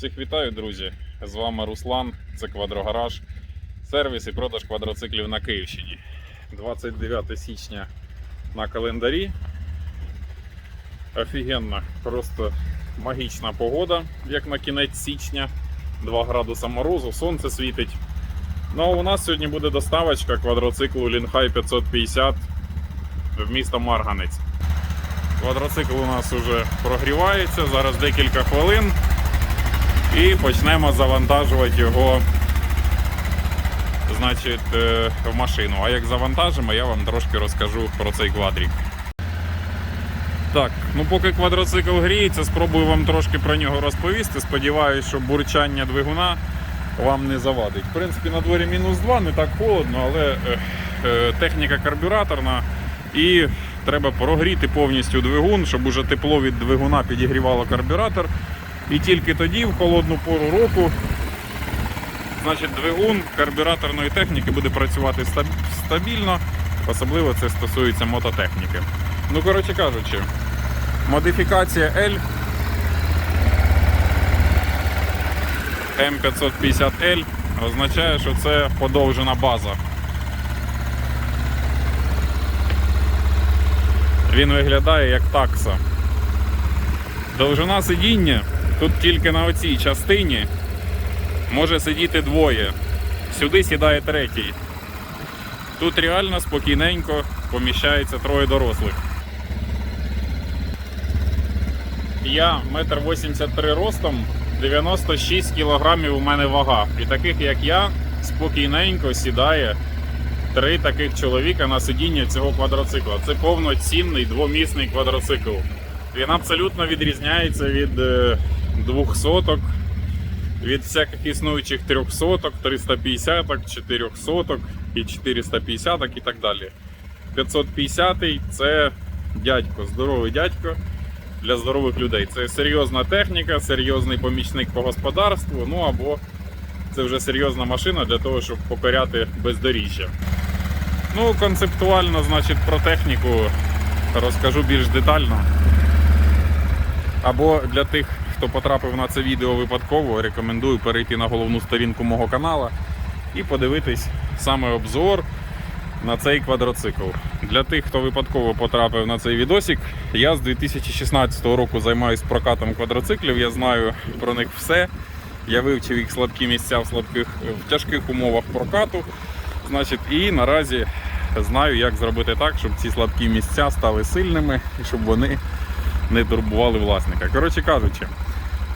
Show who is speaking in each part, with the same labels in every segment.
Speaker 1: Всіх вітаю, друзі! З вами Руслан, це Квадрогараж, сервіс і продаж квадроциклів на Київщині. 29 січня на календарі. Офігенна, просто магічна погода, як на кінець січня. 2 градуса морозу, сонце світить. Ну а у нас сьогодні буде доставочка квадроциклу Лінхай 550 в місто Марганець. Квадроцикл у нас вже прогрівається, зараз декілька хвилин і почнемо завантажувати його значить, е, в машину. А як завантажимо, я вам трошки розкажу про цей квадрік. Так, ну поки квадроцикл гріється, спробую вам трошки про нього розповісти. Сподіваюсь, що бурчання двигуна вам не завадить. В принципі, на дворі мінус 2, не так холодно, але е, е, техніка карбюраторна і треба прогріти повністю двигун, щоб уже тепло від двигуна підігрівало карбюратор. І тільки тоді, в холодну пору року, значить, двигун карбюраторної техніки буде працювати стабільно, особливо це стосується мототехніки. Ну, коротше кажучи, модифікація L М550L означає, що це подовжена база. Він виглядає як такса. Довжина сидіння тут тільки на оцій частині може сидіти двоє. Сюди сідає третій. Тут реально спокійненько поміщається троє дорослих. Я 1,83 м ростом, 96 кг у мене вага. І таких як я, спокійненько сідає три таких чоловіка на сидіння цього квадроцикла. Це повноцінний двомісний квадроцикл. Він абсолютно відрізняється від е, двохсоток, від всяких існуючих трьохсоток, 350, 400 і 450 і так далі. 550 це дядько, здоровий дядько для здорових людей. Це серйозна техніка, серйозний помічник по господарству, ну або це вже серйозна машина для того, щоб покоряти бездоріжжя. Ну, концептуально, значить, про техніку розкажу більш детально. Або для тих, хто потрапив на це відео випадково, рекомендую перейти на головну сторінку мого канала і подивитись саме обзор на цей квадроцикл. Для тих, хто випадково потрапив на цей відосик, я з 2016 року займаюся прокатом квадроциклів, я знаю про них все. Я вивчив їх слабкі місця в слабких в тяжких умовах прокату. Значить, і наразі знаю, як зробити так, щоб ці слабкі місця стали сильними і щоб вони не турбували власника. Коротше кажучи,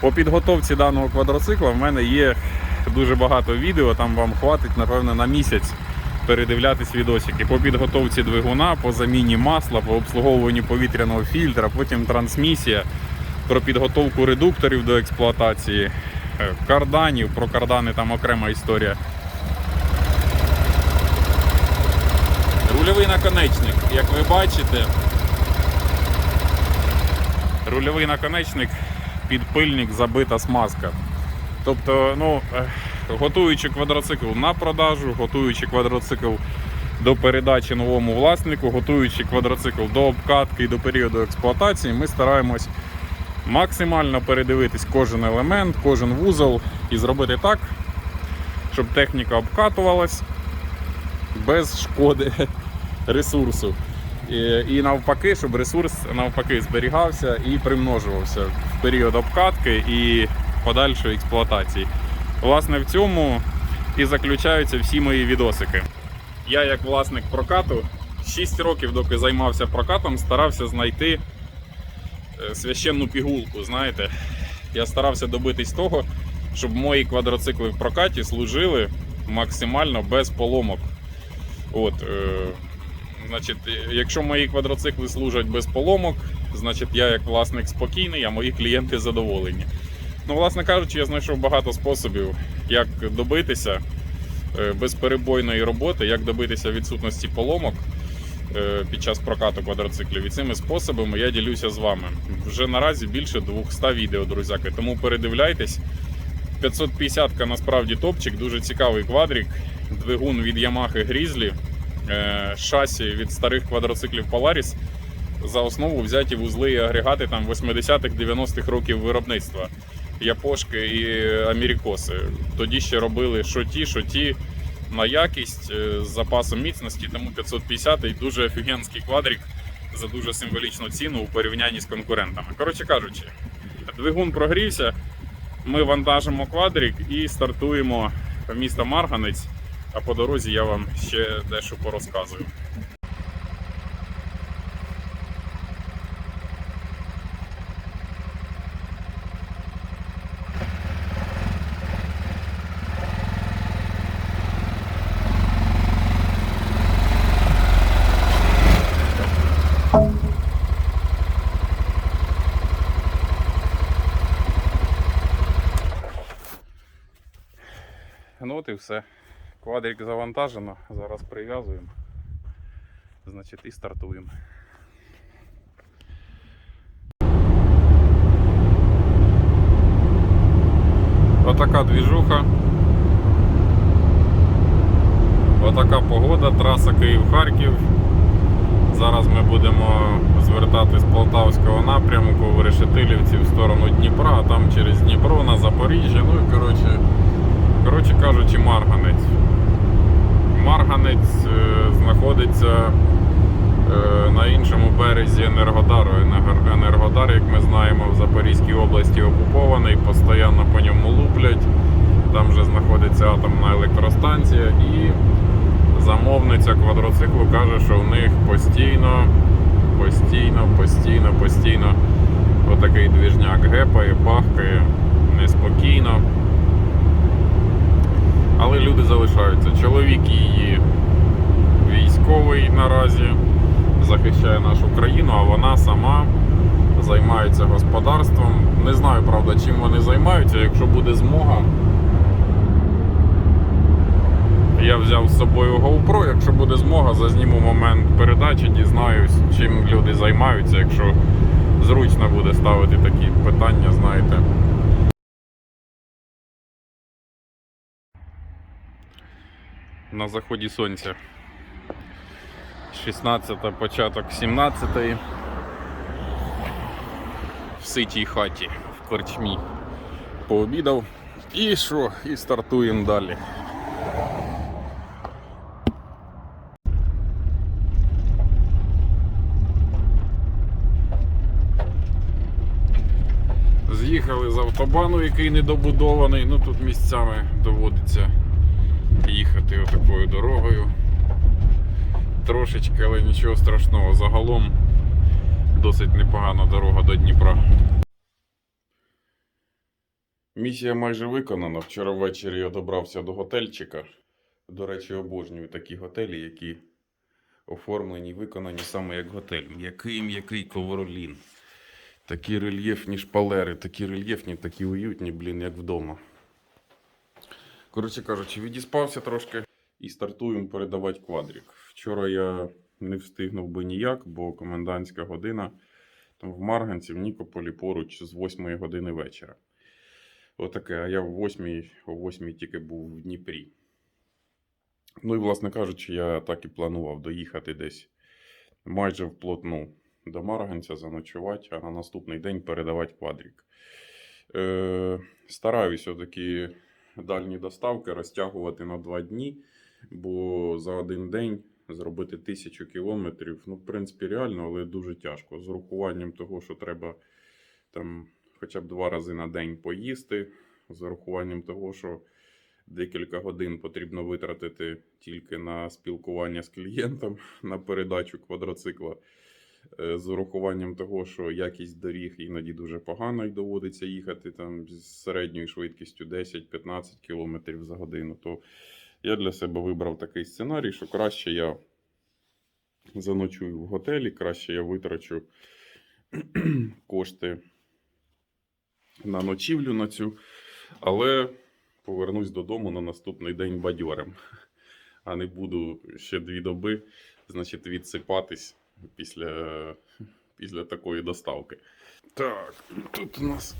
Speaker 1: по підготовці даного квадроцикла в мене є дуже багато відео, там вам хватить, напевно, на місяць передивлятись відосики. По підготовці двигуна, по заміні масла, по обслуговуванню повітряного фільтра, потім трансмісія, про підготовку редукторів до експлуатації, е, карданів, про кардани там окрема історія. Рульовий наконечник, як ви бачите, рульовий наконечник, підпильник, забита смазка. Тобто, ну, готуючи квадроцикл на продажу, готуючи квадроцикл до передачі новому власнику, готуючи квадроцикл до обкатки і до періоду експлуатації, ми стараємось максимально передивитись кожен елемент, кожен вузол і зробити так, щоб техніка обкатувалась без шкоди ресурсу. І, навпаки, щоб ресурс навпаки зберігався і примножувався в період обкатки і подальшої експлуатації. Власне, в цьому і заключаються всі мої відосики. Я, як власник прокату, 6 років, доки займався прокатом, старався знайти е, священну пігулку. Знаєте, я старався добитись того, щоб мої квадроцикли в прокаті служили максимально без поломок. От, е, значить, якщо мої квадроцикли служать без поломок, значить я як власник спокійний, а мої клієнти задоволені. Ну, власне кажучи, я знайшов багато способів, як добитися е, безперебойної роботи, як добитися відсутності поломок е, під час прокату квадроциклів. І цими способами я ділюся з вами. Вже наразі більше 200 відео, друзяки. Тому передивляйтесь. 550 насправді топчик, дуже цікавий квадрик. Двигун від Grizzly, е, шасі від старих квадроциклів Polaris. За основу взяті вузли і агрегати там 80-х, 90-х років виробництва. япошки і америкоси. Тоді ще робили що ті, що ті на якість е, з запасом міцності, тому 550 й дуже офігенський квадрик за дуже символічну ціну у порівнянні з конкурентами. Коротше кажучи, двигун прогрівся, ми вантажимо квадрик і стартуємо в місто Марганець, а по дорозі я вам ще дещо порозказую. Ну от і все. Квадрик завантажено, зараз прив'язуємо. Значить і стартуємо. Отака двіжуха. Отака погода, траса Київ-Харків. Зараз ми будемо звертати з Полтавського напрямку в Решетилівці в сторону Дніпра, а там через Дніпро на Запоріжжя. Ну і коротше, коротше кажучи, Марганець. Марганець е, знаходиться е, на іншому березі Енергодару. Енергодар, як ми знаємо, в Запорізькій області окупований, постійно по ньому луплять. Там же знаходиться атомна електростанція і замовниця квадроциклу каже, що в них постійно, постійно, постійно, постійно отакий двіжняк гепає, бахкає, неспокійно. Але люди залишаються. Чоловік її військовий наразі захищає нашу країну, а вона сама займається господарством. Не знаю, правда, чим вони займаються. Якщо буде змога, я взяв з собою GoPro. Якщо буде змога, зазніму момент передачі, дізнаюсь, чим люди займаються, якщо зручно буде ставити такі питання, знаєте. На заході сонця. 16 початок 17 в ситій хаті в корчмі пообідав. І що? І стартуємо далі. З'їхали з автобану, який недобудований. Ну тут місцями доводиться їхати отакою дорогою. Трошечки, але нічого страшного. Загалом досить непогана дорога до Дніпра. Місія майже виконана. Вчора ввечері я добрався до готельчика. До речі, обожнюю такі готелі, які оформлені і виконані саме як готель. М'який м'який ковролін. Такі рельєфні шпалери, такі рельєфні, такі уютні, блін, як вдома. Коротше кажучи, відіспався трошки і стартуємо передавати квадрик. Вчора я не встигнув би ніяк, бо комендантська година там в Марганці, в Нікополі поруч з 8 години вечора. Отаке, а я в 8, о 8 тільки був в Дніпрі. Ну і, власне кажучи, я так і планував доїхати десь майже вплотну до Марганця заночувати, а на наступний день передавати квадрик. Е, стараюся такі дальні доставки розтягувати на два дні, бо за один день зробити тисячу кілометрів, ну, в принципі, реально, але дуже тяжко. З урахуванням того, що треба там хоча б два рази на день поїсти, з урахуванням того, що декілька годин потрібно витратити тільки на спілкування з клієнтом на передачу квадроцикла. Е, З урахуванням того, що якість доріг іноді дуже погана і доводиться їхати там з середньою швидкістю 10-15 км за годину, то я для себе вибрав такий сценарій, що краще я заночую в готелі, краще я витрачу кошти на ночівлю на цю, але повернусь додому на наступний день бадьорим. А не буду ще дві доби, значить, відсипатись після, після такої доставки. Так, тут у нас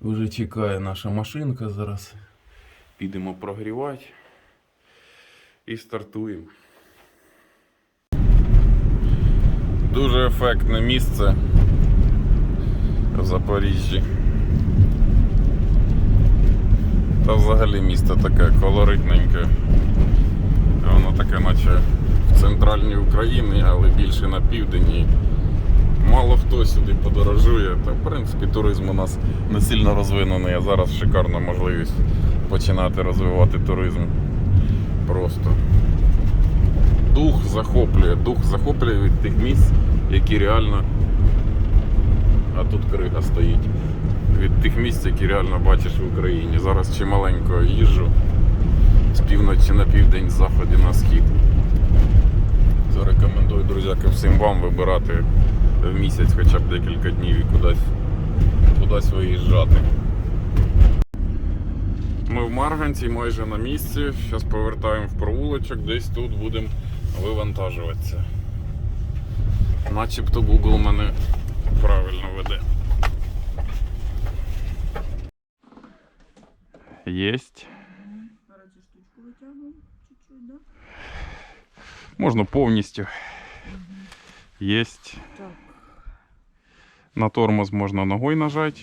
Speaker 1: вже чекає наша машинка зараз. Підемо прогрівати і стартуємо. Дуже ефектне місце в Запоріжжі. Та взагалі місто таке колоритненьке. Воно таке, наче центральній Україні, але більше на південні. Мало хто сюди подорожує. Та в принципі туризм у нас не сильно розвинений, а зараз шикарна можливість починати розвивати туризм. Просто. Дух захоплює, дух захоплює від тих місць, які реально. А тут крига стоїть. Від тих місць, які реально бачиш в Україні. Зараз чималенько їжджу з півночі на південь, з заходу на схід. Рекомендую, друзяки, всім вам вибирати в місяць хоча б декілька днів і кудись, кудись виїжджати. Ми в Марганці майже на місці. Зараз повертаємо в провулочок, десь тут будемо вивантажуватися. Начебто Google мене правильно веде. Єсть.
Speaker 2: Зараз цю штучку витягуємо чуть-чуть, да?
Speaker 1: Можна повністю. Єсть.
Speaker 2: Так.
Speaker 1: На тормоз можна ногою нажати.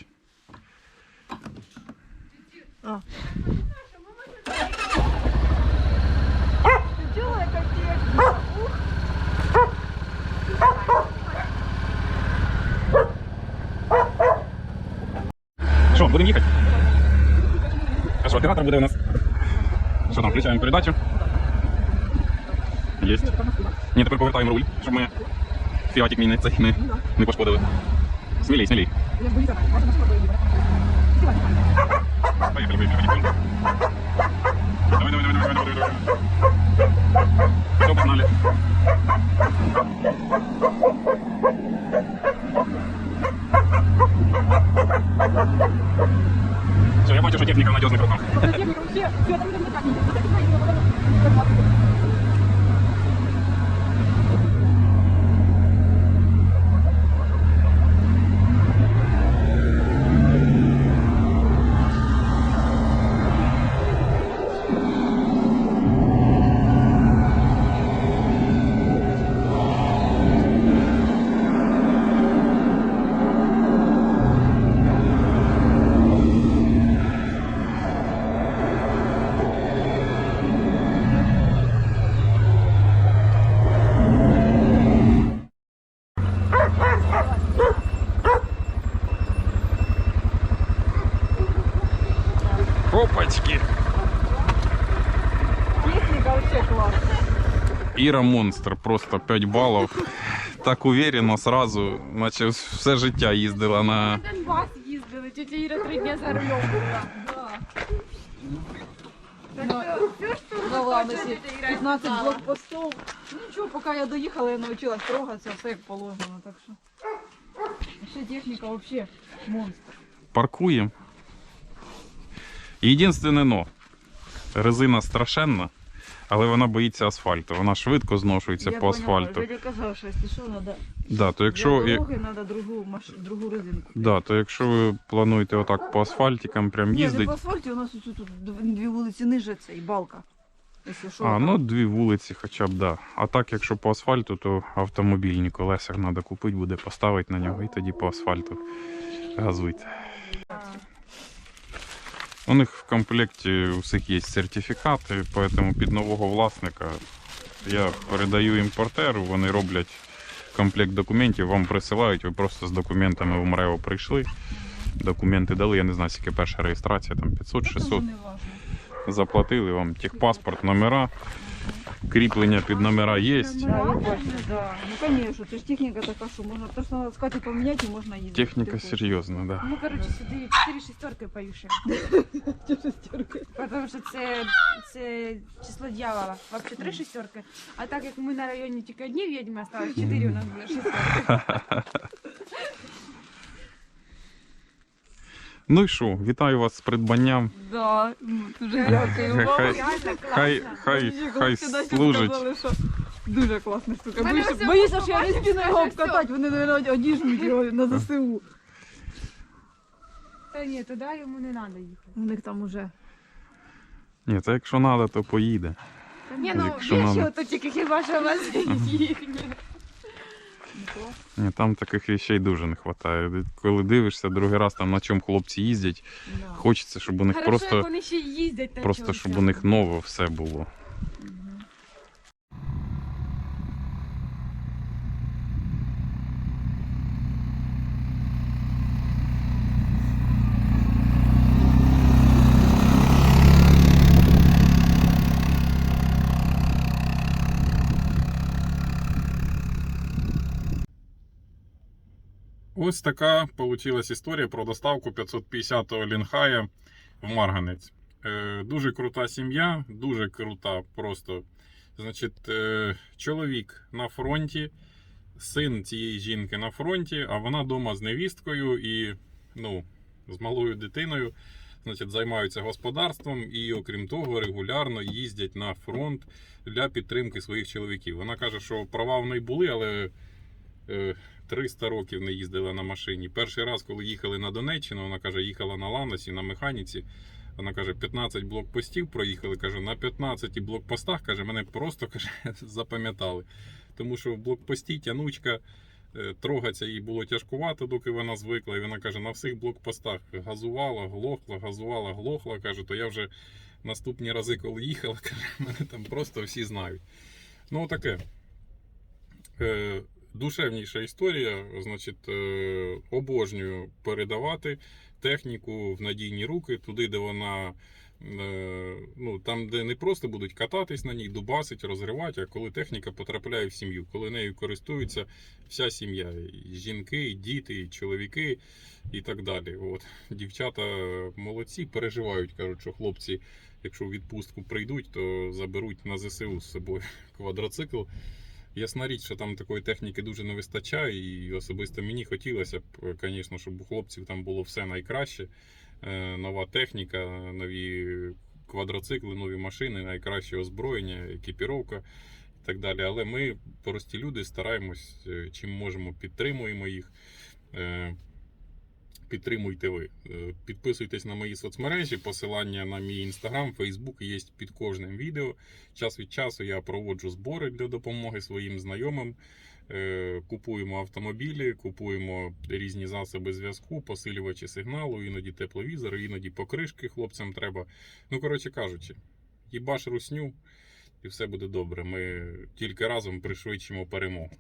Speaker 2: А. Делай как техника. Ух.
Speaker 1: Що, будемо їхати? А що, оператор буде у нас? Що там, включаємо передачу? Єсть. Ні, тепер повертаємо руль, щоб ми фіатик мій не, цей, не, не пошкодили. Смілій, смілій.
Speaker 2: Я боюсь, ваша машина поїде.
Speaker 1: Поїхали, поїхали, потихоньку. Давай, давай, давай, давай, давай, давай. Все, погнали. Все, я бачу, що техніка в надіжних руках.
Speaker 2: Техника, все, все, там идем на так. Класс.
Speaker 1: Іра монстр, просто 5 балів. Так уверенно сразу, наче все життя їздила на.
Speaker 3: Донбас їздили, тетя Іра три дня за рулем була.
Speaker 2: На Ламесі 15 блокпостов. Ну нічого, поки я доїхала, я навчилась трогатися, все як положено, так що. Ще техніка вообще монстр.
Speaker 1: Паркуємо. Єдине но. Резина страшенна, але вона боїться асфальту. Вона швидко зношується по асфальту.
Speaker 2: Я казав, що якщо треба
Speaker 1: Да, то якщо,
Speaker 2: для дороги треба другу, маш... другу резинку.
Speaker 1: да, то якщо ви плануєте отак по асфальтикам прям
Speaker 2: Ні, не
Speaker 1: їздити.
Speaker 2: по асфальті, у нас ось тут дві вулиці ниже, це і балка. Якщо що,
Speaker 1: А,
Speaker 2: там.
Speaker 1: ну дві вулиці хоча б, да. А так, якщо по асфальту, то автомобільні колеса треба купити, буде поставити на нього і тоді по асфальту газуйте. У них в комплекті у всіх є сертифікати, тому під нового власника я передаю імпортеру, вони роблять комплект документів, вам присилають, ви просто з документами в МРЕО прийшли. Документи дали, я не знаю, скільки перша реєстрація, там 500 заплатили вам техпаспорт, номера, кріплення під номера є.
Speaker 2: Да, я бачу, да. Ну, конечно, це ж техніка така, що можна, то, що треба сказати, поміняти і можна їздити.
Speaker 1: Техніка
Speaker 2: Ти хочеш.
Speaker 1: серйозна, да.
Speaker 3: Ну, коротше, сюди чотири шістерки поюши.
Speaker 2: Чи шестерки?
Speaker 3: Тому що це, це число дьявола. Вообще три шістерки. А так як ми на районі тільки одні відьми осталось, чотири у нас буде шістерки.
Speaker 1: Ну і що, вітаю вас з придбанням.
Speaker 2: Да, ну, дуже дякую.
Speaker 1: Хай, хай, хай, хай служить.
Speaker 2: Дуже класна штука.
Speaker 3: Мене
Speaker 2: Боюся,
Speaker 3: все
Speaker 2: боюся, що я не спіну його
Speaker 3: побачиш,
Speaker 2: обкатати, вони, мабуть, одіжмуть його на ЗСУ.
Speaker 3: Та ні, туди йому не треба їхати.
Speaker 2: У них там уже.
Speaker 1: Ні, це якщо треба, то поїде.
Speaker 3: Ні, ну
Speaker 1: Якщо надо.
Speaker 3: то тільки хіба що у вас їхні.
Speaker 1: Ні, там таких речей дуже не вистачає. Коли дивишся другий раз там на чому хлопці їздять,
Speaker 2: Да.
Speaker 1: хочеться, щоб у них
Speaker 3: Хорошо, як
Speaker 1: просто,
Speaker 3: вони ще їздять на
Speaker 1: просто
Speaker 3: чомусь.
Speaker 1: щоб у них нове все було. Ось така вийшла історія про доставку 550-го лінхая в Марганець. Е, дуже крута сім'я, дуже крута просто. Значить, е, чоловік на фронті, син цієї жінки на фронті, а вона вдома з невісткою і ну, з малою дитиною. Значить, займаються господарством і, окрім того, регулярно їздять на фронт для підтримки своїх чоловіків. Вона каже, що права в неї були, але 300 років не їздила на машині. Перший раз, коли їхали на Донеччину, вона каже, їхала на Ланосі, на механіці. Вона каже, 15 блокпостів проїхали. Каже, на 15 блокпостах каже, мене просто каже, запам'ятали. Тому що в блокпості тянучка е, трогатися їй було тяжкувато, доки вона звикла. І вона каже, на всіх блокпостах газувала, глохла, газувала, глохла. Каже, то я вже наступні рази, коли їхала, каже, мене там просто всі знають. Ну, таке. Душевніша історія. Значить, е, обожнюю передавати техніку в надійні руки, туди, де вона. е, Ну, там, де не просто будуть кататись на ній, дубасить, розривати, а коли техніка потрапляє в сім'ю, коли нею користується вся сім'я, жінки, діти, чоловіки і так далі. От. Дівчата молодці, переживають, кажуть, що хлопці, якщо в відпустку прийдуть, то заберуть на ЗСУ з собою квадроцикл. Ясна річ, що там такої техніки дуже не вистачає, і особисто мені хотілося б, звісно, щоб у хлопців там було все найкраще. Е, Нова техніка, нові квадроцикли, нові машини, найкраще озброєння, екіпіровка і так далі. Але ми, прості люди, стараємось, е, чим можемо, підтримуємо їх. Підтримуйте ви. Е, Підписуйтесь на мої соцмережі, посилання на мій інстаграм, фейсбук є під кожним відео. Час від часу я проводжу збори для допомоги своїм знайомим. Е, Купуємо автомобілі, купуємо різні засоби зв'язку, посилювачі сигналу, іноді тепловізори, іноді покришки хлопцям треба. Ну, коротше кажучи, їбаш русню, і все буде добре. Ми тільки разом пришвидшимо перемогу.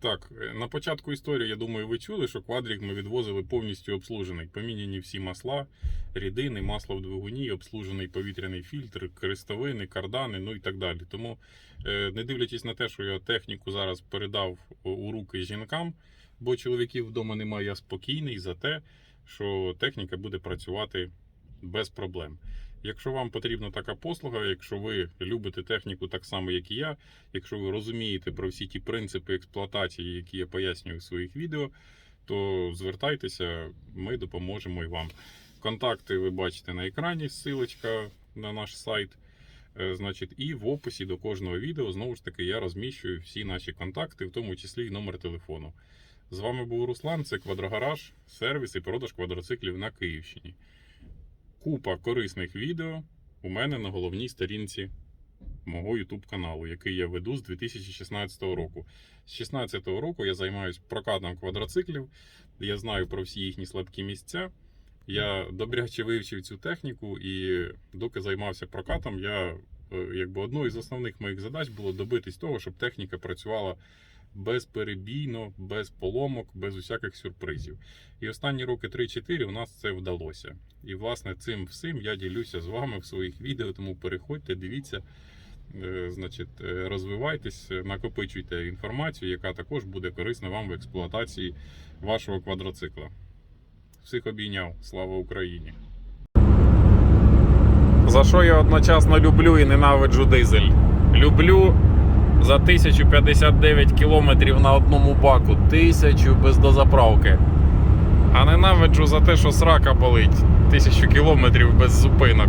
Speaker 1: Так, е, на початку історії, я думаю, ви чули, що квадрік ми відвозили повністю обслужений. Поміняні всі масла, рідини, масло в двигуні, обслужений повітряний фільтр, крестовини, кардани, ну і так далі. Тому, е, не дивлячись на те, що я техніку зараз передав у руки жінкам, бо чоловіків вдома немає, я спокійний за те, що техніка буде працювати без проблем. Якщо вам потрібна така послуга, якщо ви любите техніку так само, як і я, якщо ви розумієте про всі ті принципи експлуатації, які я пояснюю в своїх відео, то звертайтеся, ми допоможемо і вам. Контакти ви бачите на екрані, ссылочка на наш сайт. Е, Значить, і в описі до кожного відео знову ж таки я розміщую всі наші контакти, в тому числі і номер телефону. З вами був Руслан, це Квадрогараж, сервіс і продаж квадроциклів на Київщині. Купа корисних відео у мене на головній сторінці мого YouTube каналу, який я веду з 2016 року. З 2016 року я займаюся прокатом квадроциклів. Я знаю про всі їхні слабкі місця. Я добряче вивчив цю техніку, і доки займався прокатом, я е, якби одною з основних моїх задач було добитись того, щоб техніка працювала безперебійно, без поломок, без усяких сюрпризів. І останні роки 3-4 у нас це вдалося. І власне цим всім я ділюся з вами в своїх відео. Тому переходьте, дивіться, е, значить, е, розвивайтесь, накопичуйте інформацію, яка також буде корисна вам в експлуатації вашого квадроцикла. Всіх обійняв. Слава Україні! За що я одночасно люблю і ненавиджу дизель? Люблю за 1059 кілометрів на одному баку, тисячу без дозаправки. А ненавиджу за те, що срака болить тисячу кілометрів без зупинок.